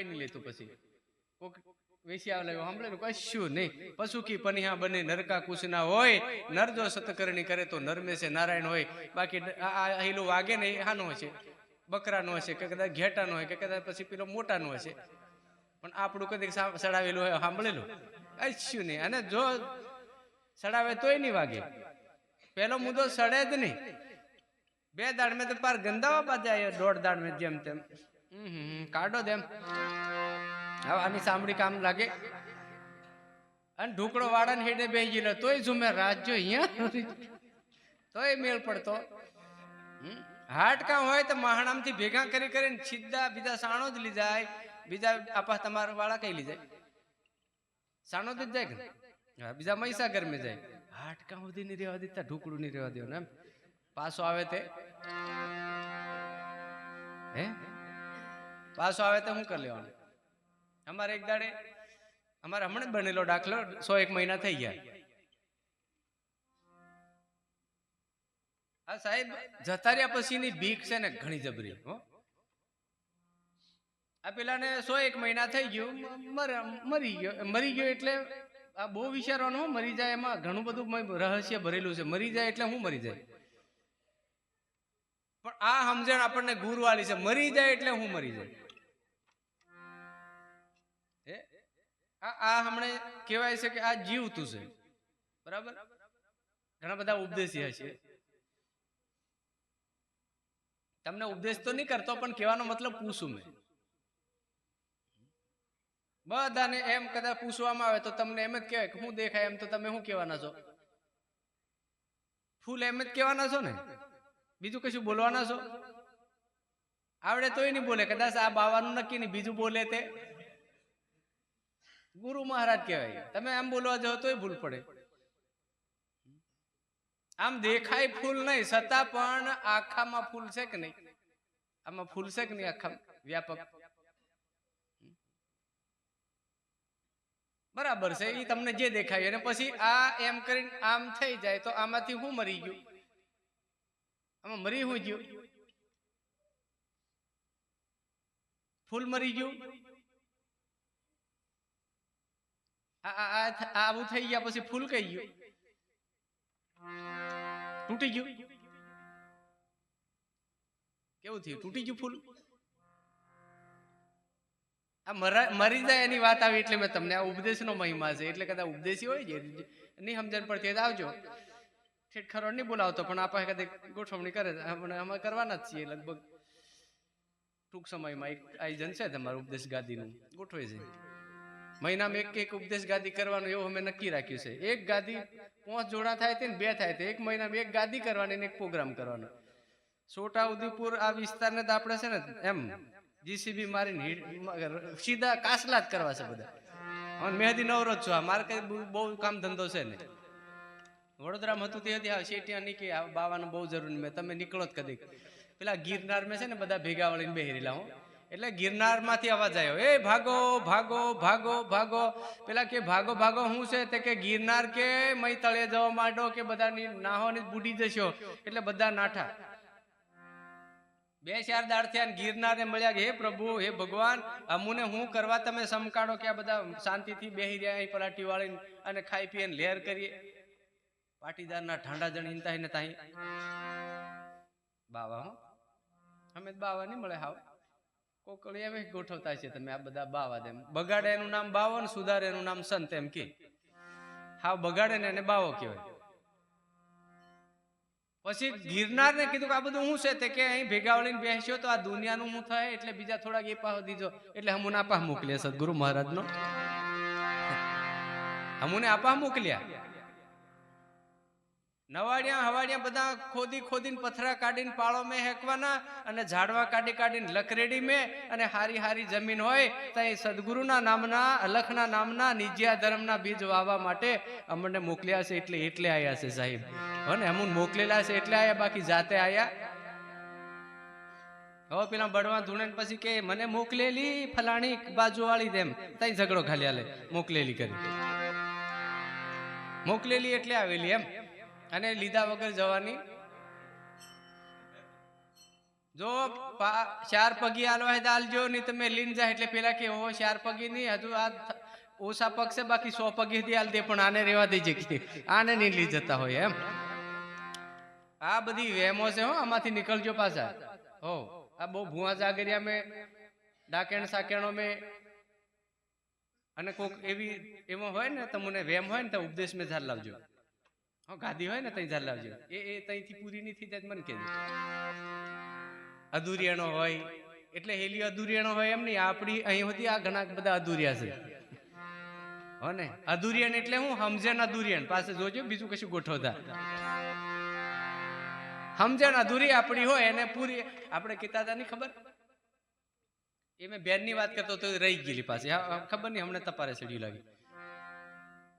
કોઈ નહીં લેતું પછી. કોક વેસી આવે સાંભળે કશું નહીં. પશુ કી પનિહા બને, નરકા કુશના હોય નર જો સતકરણી કરે તો નરમે છે, નારાયણ હોય. બાકી આ આ વાગે ને હાનો છે. બકરાનો હશે કે કદાચ ઘેટાનો હોય, કે કદાચ પછી પેલો મોટાનો હશે પણ આપણું કદી સડાવેલું હોય, સાંભળેલું? કશું નહીં. અને જો સડાવે તોય નહીં વાગે. પેલો મુદ્દો સડે જ નહીં. બે દાડ મેં તો પાર ગંદાવા બાદ દોઢ દાડ મેં જેમ તેમ. કાઢો દેમ હવે આની સાંભળી કામ લાગે. અને ઢુકડો વાળાને હેડે બે ગયેલો તોય ઝુમે રાજ્યો અહીંયા તોય મેળ પડતો? હાડકાં હોય તો મહાણામથી ભેગા કરી કરીને સીધા બીજા સાણો જ લઈ જાય. બીજા આપા તમારા વાળા કઈ લઈ જાય? સાણો જ જાય કે હા, બીજા મહીસાગર મેં જાય. હાડકાં સુધી નહીં રહેવા દેતા ઢુકડું નહીં રહેવા દેવાનું એમ. પાછો આવે તે. હે? પાછો આવે તો શું કરી લેવાનું. અમારે એક દાડે, અમારે હમણાં બનેલો દાખલો, સો એક મહિના થઈ ગયા. આ સાહેબ જતા રહ્યા પછીની બીક છે ને ઘણી જબરી, હો. આ પેલાને સો એક મહિના થઈ ગયું, મરી ગયો મરી ગયો એટલે આ બહુ વિચારવાનું, મરી જાય એમાં ઘણું બધું રહસ્ય ભરેલું છે. મરી જાય એટલે હું મરી જાય. પણ આ સમજણ આપણને ગુરવાળી છે. મરી જાય એટલે હું મરી જાય આ આ હમણે કહેવાય છે કે આ જીવતું છે. બરાબર? ઘણા બધા ઉપદેશી હશે તમને ઉપદેશ તો નહીં કરતો, પણ કહેવાનો મતલબ પૂછું મેં. બધાને એમ કદાચ પૂછવામાં આવે તો તમને એમ જ કહેવાય કે હું દેખાય એમ તો તમે શું કહેવાના છો? ફૂલ એમ જ કહેવાના છો ને? બીજું કશું બોલવાના છો? આવડે તોય નહીં બોલે, કદાચ આ બાવાનું નક્કી નહીં, બીજું બોલે તે. ગુરુ મહારાજ કહેવાય. તમે આમ બોલવા જાઓ તોય ભૂલ પડે. આમ દેખાય ફૂલ નહીં, છતાં પણ આખામાં ફૂલ છે કે નહીં? આમાં ફૂલ છે કે નહીં આખા? વ્યાપક. બરાબર છે એ તમને જે દેખાય, અને પછી આ એમ કરીને આમ થઈ જાય, તો આમાંથી હું મરી ગયું? આમાં મરી હું ગયું? ફૂલ મરી ગયું? આવું થઈ ગયા પછી ફૂલ કઈ ગયું? તૂટી ગયું? કેવું થયું? તૂટી ગયું ફૂલ? આ મરી જાય એની વાત આવી એટલે મેં તમને આ ઉપદેશનો મહિમા છે. એટલે કદાચ ઉપદેશી હોય છે નહીં સમજણ પડતી હોય આવજો. ઠેઠ ખરો નહીં બોલાવતો, પણ આપણે કદી ગોઠવણી કરે. આપણે અમે કરવાના જ છીએ લગભગ. ટૂંક સમયમાં એક આયોજન છે તમારું ઉપદેશ ગાદીનું. ગોઠવે છે. મહિનામાં એક એક ઉપદેશ ગાદી કરવાનું એવું અમે નક્કી રાખ્યું છે. એક ગાદી પાંચ જોડા થાય તે બે થાય તે. એક મહિનામાં એક ગાદી કરવાની એક પ્રોગ્રામ કરવાનો. છોટા ઉદેપુર આ વિસ્તારને તો આપણે છે ને એમ જીસીબી મારીને સીધા કાસલા જ કરવા છે બધા. અને મેહદી નવરો છું. આ મારે કઈ બહુ- કામ ધંધો છે ને વડોદરામાં હતું તે હતી શેઠિયા નીકળી આ બાવાનું બહુ જરૂરી મેં, તમે નીકળો જ કદી પેલા ગિરનાર મેં છે ને બધા ભેગા વળીને બેહરેલા હું. એટલે ગિરનારમાંથી અવાજ આવ્યો એ ભાગો ભાગો ભાગો ભાગો. પેલા કે, ભાગો ભાગો, હું છે? તે કે, ગિરનાર કે મય તળે જવા માંડો કે બધાની નાહોની બુડી જશો. એટલે બધા નાઠા. બે ચાર દાડ થયા ગિરનારને મળ્યા કે, હે પ્રભુ, હે ભગવાન, અમુને હું કરવા તમે સમકાડો કે આ બધા શાંતિથી બેહી રહ્યા પલાટી વાળીને અને ખાઈ પીને લેર કરીએ? પાટીદારના ઠાંડા જણ ઇનતા ને તાહી? બાવા હો. અમે બાવા નહીં મળે હાવ. કોકળી એમ ગોઠવતા છે તમે આ બધા બાવા તેમ બગાડે એનું નામ બાવો ને સુધારે એનું નામ સંત એમ કે. હાવ બગાડે ને એને બાવો કહેવાય. પછી ગિરનાર ને કીધું કે આ બધું શું છે? તે કે અહીં ભેગા વળીને બેસ્યો તો આ દુનિયાનું હું થાય? એટલે બીજા થોડાક એ પાહો દીધો એટલે હમુને આપા મોકલ્યા સદગુરુ મહારાજ નો હમુને આપા મોકલ્યા. નવાડિયા, હવાડિયા બધા ખોદી ખોદીને પથરા કાઢીને પાળો મેં હેકવાના અને ઝાડવા કાઢી કાઢીને લકરેડી મેં અને હારી હારી જમીન હોય તો એ સદગુરુના નામના, અલખના નામના, નિજ્યા ધર્મના બીજ વાવવા માટે અમને મોકલ્યા છે, એટલે એટલે આવ્યા છે સાહેબ. હો ને, અમુન મોકલેલા છે, એટલે આવ્યા બાકી જાતે આવ્યા હવે પેલા બળવા ધૂણે પછી કે, મને મોકલેલી ફલાણી બાજુ વાળી તેમ. તઈ ઝઘડો ખાલી આલે મોકલેલી કરી. મોકલેલી એટલે આવેલી એમ. અને લીધા વગર જવાની? જો ચાર પગી આલવા હોય તો આલજો, નહીં તમે લીન જાય એટલે પેલા કે હો ચાર પગી નહીં, હજુ આ ઓછા પગ છે, બાકી સો પગી થી આલ દે, પણ આને રેવા દેજે કે, આને નહીં લઈ જતા હોય, એમ. આ બધી વેમો છે, હો, આમાંથી નીકળજો પાછા. હો, આ બહુ ભૂવા જાગરિયા મેં, ડાકેણ સાકેણો મેં. અને કોઈક એવી એમાં હોય ને, તમને વેમ હોય ને, તો ઉપદેશ મેં ઝાલ લાવજો. હા ગાદી હોય ને તઈ ઝાલ લાવજો. એ એ તઈથી પૂરી નહીં થઈ મને કહેજો અધૂરિયાનો હોય એટલે હેલી અધૂરિયાનો હોય એમ નહીં. આપણી અહીં હતી આ ઘણા બધા અધૂરિયા છે. હો ને? અધૂરિયણ એટલે હું સમજણ અધૂરિયણ. પાસે જોજો બીજું કશું ગોઠવતા સમજણ અધૂરી આપણી હોય એને પૂરી આપણે કહેતા હતા નહીં ખબર? એ મેં બેનની વાત કરતો તો રહી ગયેલી પાસે હા, હા, ખબર નહીં હમણાં તપારે સડ્યું લાગી.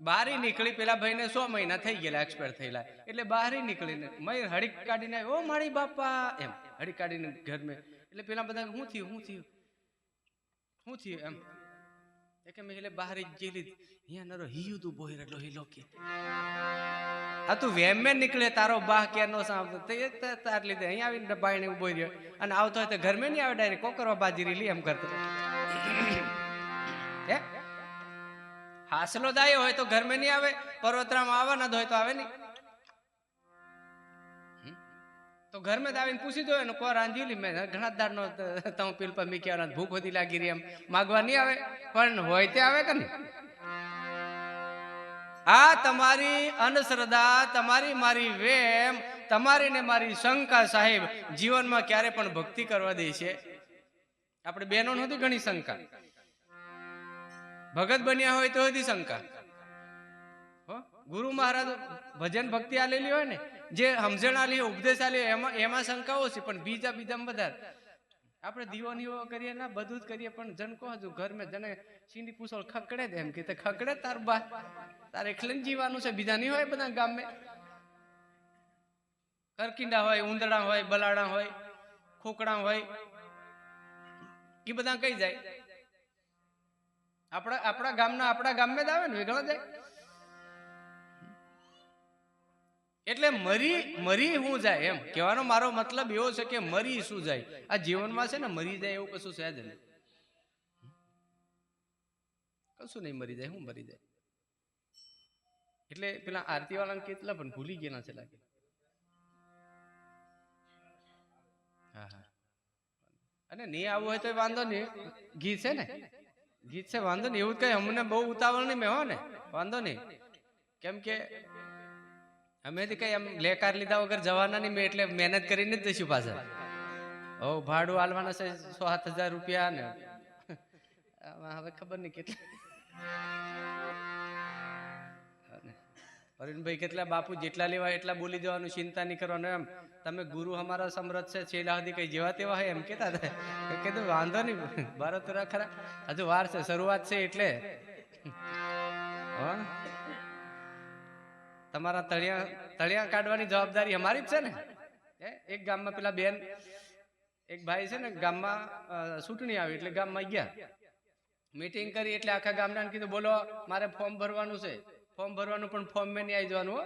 બારી નીકળી પેલા ભાઈને સો મહિના થઈ ગયેલા એક્સપાયર થયેલા. એટલે બહાર નીકળીને મય હળી કાઢીને ઓ મારી બાપા, એમ હળી કાઢીને ઘર મેં એટલે પેલા બધા શું થયું શું થયું શું થયું, એમ. એક મેં એટલે બહાર જેલી અહીંયા નરો હિયું તું બોહી રહેલો હિલો કે આ તું વેમે નીકળે, તારો બાહ કે નો સાંભળતો. તે તાર લીધે અહીંયા આવીને ડબ્બાઈને ઊભો રહ્યો. અને આવતો હોય તો ઘરમાં નહીં આવે, ડાયરેક્ટ કોકરવા બાજી લી એમ કરતો. હાસલો દાયો હોય તો ઘરમાં નહીં આવે, પર્વતરામાં આવે ન હોય તો આવે નહીં? તો ઘરમાં જ આવીને પૂછી દો એને કો રાંધ્યું મેં ઘણા દાર નો તમે પીલ પર મીકી આવે ભૂખ વધી લાગી રહી એમ. માગવા નહીં આવે, પણ હોય તે આવે કે નહીં? આ તમારી અંધશ્રદ્ધા તમારી મારી વેમ, તમારી ને મારી શંકા સાહેબ, જીવનમાં ક્યારે પણ ભક્તિ કરવા દે છે. આપણે બહેનો નહોતી ઘણી શંકા. ભગત બન્યા હોય તો હતી શંકા? ગુરુ મહારાજ ભજન ભક્તિ આલેલી હોય ને, જે સમજણ આલી, ઉપદેશ આલી, એમાં એમાં શંકાઓ છે, પણ બીજા બીજામાં વધારે. આપણે દીવો નીવો કરીએ ના, બધું જ કરીએ, પણ જન કહો છું ઘર મેં જને સીંડી પૂછો, ખકડે એમ કે ખકડે તાર બા તારે એકલે જીવાનું છે, બીજા નહીં હોય બધા ગામ. કરકીંડા હોય ઉંદડા હોય, બલાડા હોય, ખોકડા હોય, એ બધા કઈ જાય? આપણા આપણા ગામના આપણા ગામમાં જ આવે ને, વેગળા જાય. એટલે મરી મરી હું જાય એમ. કહેવાનો મારો મતલબ એવો છે કે મરી શું જાય? આ જીવનમાં છે ને મરી જાય એવું કશું છે જ નહીં. કશું નહીં મરી જાય, હું મરી જાય. એટલે પેલા આરતી વાળાને કેટલા પણ ભૂલી ગયેલા છે લાગે. હા હા. અને નહીં આવવું હોય તો વાંધો નહીં. ગીત છે ને? ગીત છે, વાંધો નહીં. એવું કઈ, અમને બહુ ઉતાવળ નહીં મેં, હો ને. વાંધો નહીં. કેમ કે અમે તો કઈ એમ લેકાર લીધા વગર જવાના નહીં, મેં એટલે મહેનત કરીને જ જઈશું પાછા ઓ ભાડું આલવાના છે, સો સાત હજાર રૂપિયા ને. હવે ખબર નહીં કેટલા. અરવિંદભાઈ, કેટલા બાપુ જેટલા લેવા એટલા બોલી દેવાનું, ચિંતા નહીં કરવાનું એમ. તમે ગુરુ અમારા સમરથ છે છેલ્લા સુધી કઈ જેવા તેવા હોય એમ કેતા હતા. કીધું, વાંધો નહીં, બારો તો ખરા. હજુ વાર છે, શરૂઆત છે એટલે? તમારા તળિયા તળિયા કાઢવાની જવાબદારી અમારી જ છે ને? એક ગામમાં પેલા બેન, એક ભાઈ છે ને, ગામમાં ચૂંટણી આવી એટલે ગામમાં ગયા. મીટિંગ કરી એટલે આખા ગામના કીધું, બોલો, મારે ફોર્મ ભરવાનું છે. ફોર્મ ભરવાનું પણ ફોર્મ મેં નહીં આવી જવાનું, હો.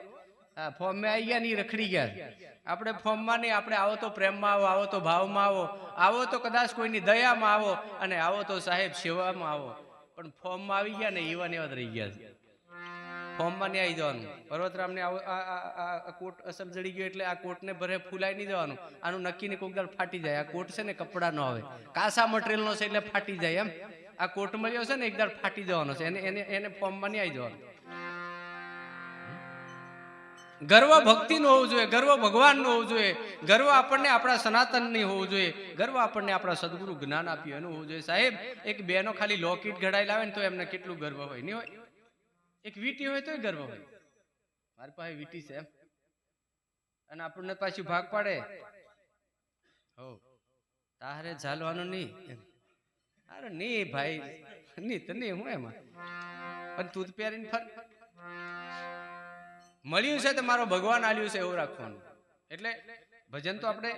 ફોર્મ મેં આવી ગયા નહીં રખડી ગયા. આપણે ફોર્મમાં નહીં, આપણે આવો તો પ્રેમમાં આવો આવો તો ભાવમાં આવો. આવો તો કદાચ કોઈની દયામાં આવો અને આવો તો સાહેબ સેવામાં આવો. પણ ફોર્મમાં આવી ગયા ને એવા ને રહી ગયા ફોર્મમાં નહીં આવી જવાનું. પર્વતરામને આ કોટ અસર જડી ગયો એટલે આ કોટને ભરે ફૂલાઈ નહીં જવાનું. આનું નક્કીને કોઈક દર ફાટી જાય. આ કોટ છે ને કપડા ન આવે. કાસા મટીરિયલનો છે એટલે ફાટી જાય એમ. આ કોટ મળ્યો છે ને એક દાડ ફાટી જવાનો છે. એને એને એને ફોર્મમાં નહીં આવી જવાનું. ગર્વ ભક્તિનો હોવું જોઈએ, ગર્વ ભગવાનનો હોવું જોઈએ, ગર્વ આપણને આપણા સનાતનની હોવું જોઈએ, ગર્વ આપણને આપણા સદગુરુ જ્ઞાન આપ્યું એનું હોવું જોઈએ. સાહેબ, એક બેનો ખાલી લોકેટ ઘડાઈ લાવે ને તો એમને કેટલું ગર્વ હોય? નહીં હોય? એક વીટી હોય તોય ગર્વ હોય. મારી પાસે વીટી છે. અને આપણને પાછું ભાગ પાડે. હો, તારે ચાલવાનું નહીં. અરે નહીં ભાઈ, નહીં તો નહીં, હું એમાં. પણ તો પહેરીને ફર. મળ્યું છે તો મારો ભગવાન આલ્યું છે એવું રાખવાનું. એટલે ભજન તો આપણે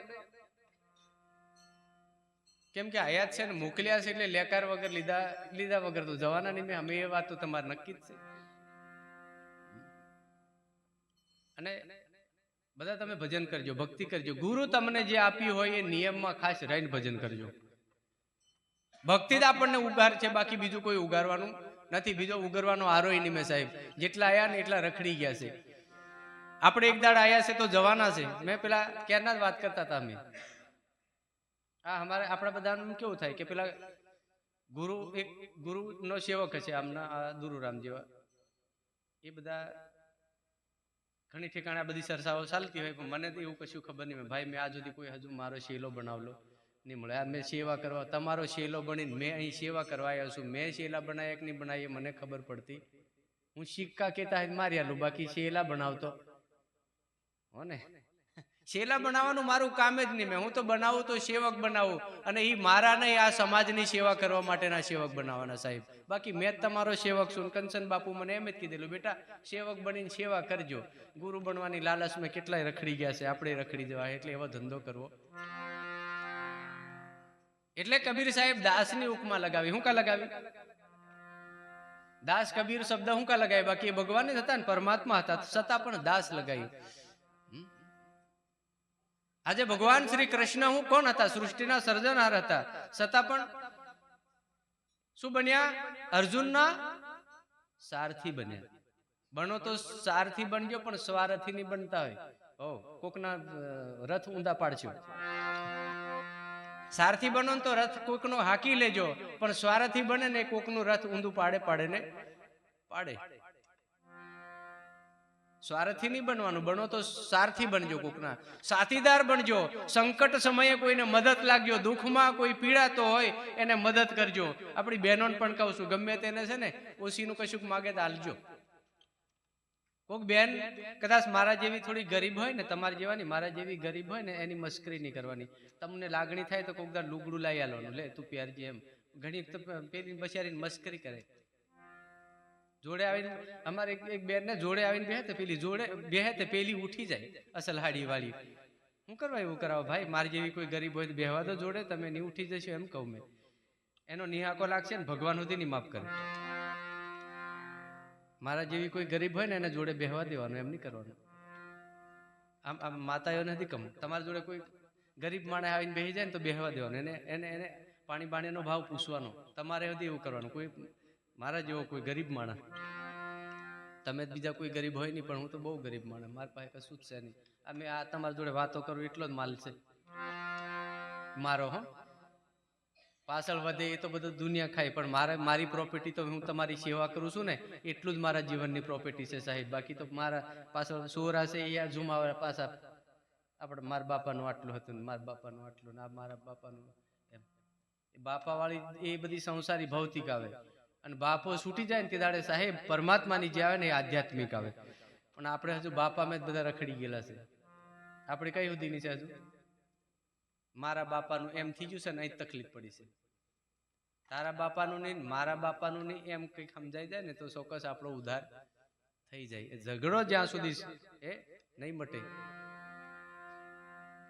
કેમ કે આયાત છે ને મોકલ્યા છે એટલે લેકાર વગર લીધા લીધા વગર તો જવાના નહીં. અમે એ વાત તો તમારે નક્કી જ છે. અને બધા તમે ભજન કરજો, ભક્તિ કરજો. ગુરુ તમને જે આપ્યું હોય એ નિયમમાં ખાસ રહીને ભજન કરજો. ભક્તિ જ આપણને ઉગાર છે, બાકી બીજું કોઈ ઉગારવાનું નથી. બીજો ઉગારવાનો આરોય નહીં મેં સાહેબ. જેટલા આયા ને એટલા રખડી ગયા છે. આપણે એક દાડ આયા છે તો જવાના છે. મેં પેલા ક્યારના જ વાત કરતા હતા અમે. હા અમારે, આપણા બધાનું કેવું થાય કે પેલા ગુરુ એક ગુરુનો સેવક છે આમના, આ ગુરુરામ જેવા. એ બધા ઘણી ઠેકાણે બધી ચર્ચાઓ ચાલતી હોય, પણ મને તો એવું કશું ખબર નહીં. ભાઈ, મેં આ સુધી કોઈ હજુ મારો શેલો બનાવલો નહીં મળે. આ મેં સેવા કરવા, તમારો શેલો બનીને મેં અહીં સેવા કરવા આવ્યો છું. મેં શેલા બનાવ્યા કે નહીં બનાવીએ મને ખબર પડતી. હું સિક્કા કહેતા હોય મારી આલું બાકી શેલા બનાવતો. હો ને શેલા બનાવવાનું મારું કામ જ નહીં. મેં હું તો બનાવું તો સેવક બનાવું. અને એ મારા નહીં આ સમાજની સેવા કરવા માટેના સેવક બનાવવાના સાહેબ. બાકી મેં તમારો સેવક છું. કંચન બાપુ મને એમ જ કીધેલું બેટા સેવક બનીને સેવા કરજો. ગુરુ બનવાની લાલચમાં કેટલાય રખડી ગયા છે. આપણે રખડી જવા એટલે એવો ધંધો કરવો. એટલે કબીર સાહેબ દાસની ઉપમા લગાવી. હું કા લગાવી? દાસ કબીર શબ્દ હું કા લગાવી? બાકી એ ભગવાન જ હતા ને પરમાત્મા હતા. છતાં પણ દાસ લગાવી? આજે ભગવાન શ્રી કૃષ્ણ હું કોણ હતા? સૃષ્ટિના સર્જનહાર હતા. છતાં પણ શું બન્યા? અર્જુનના સારથી બન્યા. બનો તો સારથી બનજો પણ સ્વારથી નહીં બનતા હોય. ઓ, કોકના રથ ઊંધા પાડજો. સારથી બનો તો રથ કોકનો હાકી લેજો, પણ સ્વારથી બને ને કોકનું રથ ઊંધું પાડે પાડે ને પાડે. સ્વાર્થી નહીં બનવાનું. બનો તો સારથી બનજો કોકના. સાથીદાર બનજો. સંકટ સમયે કોઈને મદદ લાગજો. દુઃખમાં કોઈ પીડાતો હોય, એને મદદ કરજો. આપણી બહેનોને પણ કહું છું, ગમે તેને છે ને ઓછીનું કશુંક માગે તો હાલજો કોક બેન કદાચ મારા જેવી થોડી ગરીબ હોય ને, તમારી જેવાની, મારા જેવી ગરીબ હોય ને, એની મસ્કરી નહીં કરવાની. તમને લાગણી થાય તો કોક દાડ લુગડું લાવી આલવાનું. લે, તું પહેરજે એમ. ઘણી પેલી બચારીને મસ્કરી કરે. જોડે આવીને અમારે એક એક બેન ને જોડે આવીને બેહે તે પેલી જોડે, બેહે તે પેલી ઉઠી જાય અસલ હાડી વાળી હું કરવા એવું કરાવો? ભાઈ, મારી જેવી કોઈ ગરીબ હોય બેહવા તો જોડે, તમે નહીં ઉઠી જશો એમ કહું મેં. એનો નિહાકો લાગશે ને ભગવાન સુધી નહીં માફ કરે. મારા જેવી કોઈ ગરીબ હોય ને એને જોડે બેહવા દેવાનું, એમ નહીં કરવાનું. આમ આમ માતાઓ નથી કમ તમારી જોડે કોઈ ગરીબ માણસ આવીને બેસી જાય ને તો બેહવા દેવાનું. એને એને એને પાણી બાણીનો ભાવ પૂછવાનો. તમારે સુધી એવું કરવાનું. કોઈ મારા જેવો કોઈ ગરીબ માણસ. તમે બીજા કોઈ ગરીબ હોય નહીં, પણ હું તો બહુ ગરીબ માણસ. મારી પાસે કશું જ છે નહીં. આ મેં આ તમારી જોડે વાતો કરું, એટલો જ માલ છે. મારો, હો. પાછળ વધે એ તો બધું દુનિયા ખાય, પણ મારે, મારી પ્રોપર્ટી તો હું તમારી સેવા કરું છું ને, એટલું જ મારા જીવનની પ્રોપર્ટી છે સાહેબ. બાકી તો મારા પાછળ સોરા છે, એ ઝુમાવા પાછા આપણે મારા બાપાનું આટલું હતું ને, મારા બાપાનું આટલું ને, આ મારા બાપાનું. એમ. બાપાવાળી એ બધી સંસારી ભૌતિક આવે. અને બાપો છૂટી જાય ને તે દાડે સાહેબ પરમાત્માની જે આવે ને એ આધ્યાત્મિક આવે. પણ આપણે હજુ બાપામાં જ બધા રખડી ગયેલા છે. આપણે કઈ સુધીની છે હજુ? મારા બાપાનું એમ થઈ ગયું છે ને અહીં તકલીફ પડી છે. તારા બાપાનું નહીં મારા બાપાનું નહીં એમ કંઈક સમજાઈ જાય ને તો ચોક્કસ આપણો ઉધાર થઈ જાય. ઝઘડો જ્યાં સુધી એ નહીં મટે.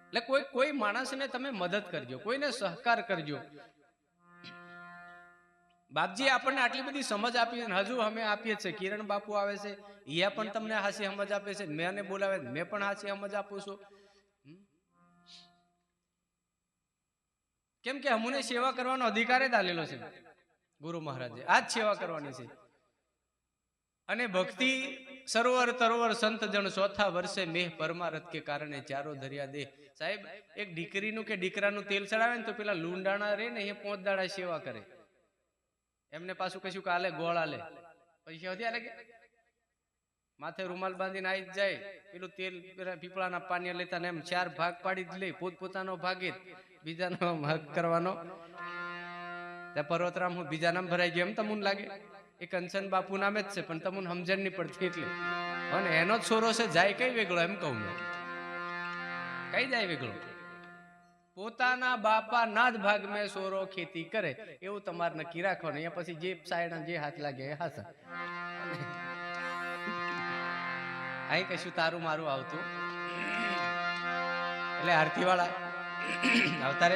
એટલે કોઈ કોઈ માણસને તમે મદદ કરજો, કોઈને સહકાર કરજો. બાપજી, આપણને આટલી બધી સમજ આપી અને હજુ અમે આપીએ છીએ. કિરણ બાપુ આવે છે એ પણ તમને હાસી સમજ આપે છે. મેં બોલાવે મેં પણ હાસી સમજ આપું છું. કેમ કે અમને સેવા કરવાનો અધિકાર જ આલેલો છે, ગુરુ મહારાજે. આ જ સેવા કરવાની છે. અને ભક્તિ સરોવર તરોવર સંત જણ ચોથા વર્ષે મેહ પરમારથ કે કારણે ચારો દરિયા દે સાહેબ, એક દીકરીનું કે દીકરાનું તેલ ચડાવે ને તો પેલા લુંડાણા રે ને એ પોંચ દાડા સેવા કરે. એમને પાછું કશું કાલે ગોળ આલે. પૈસા વધ્યા લાગે માથે રૂમાલ બાંધીને આવી જાય. પેલું તેલ પીપળાના પાણી લેતા એમ ચાર ભાગ પાડી જ લે. પોતપોતાનો ભાગે જ. બીજાનો હક કરવાનો. પર્વતરામ હું બીજા નામ ભરાઈ ગયો એમ તમને લાગે. એ કંચન બાપુ નામે જ છે, પણ તમને સમજણ નહીં પડતી એટલે. અને એનો જ છોરો છે, જાય કઈ વેગળો એમ કહું મેં. કઈ જાય વેગળો? પોતાના બાપા ના જ ભાગ મેં સોરો ખેતી કરે. એવું તમારે નક્કી રાખવાનું. અહીંયા પછી જે સાઈડ જે હાથ લાગે એ હાથ. અહીં કશું તારું મારું આવતું. એટલે આરતી વાળા આવતા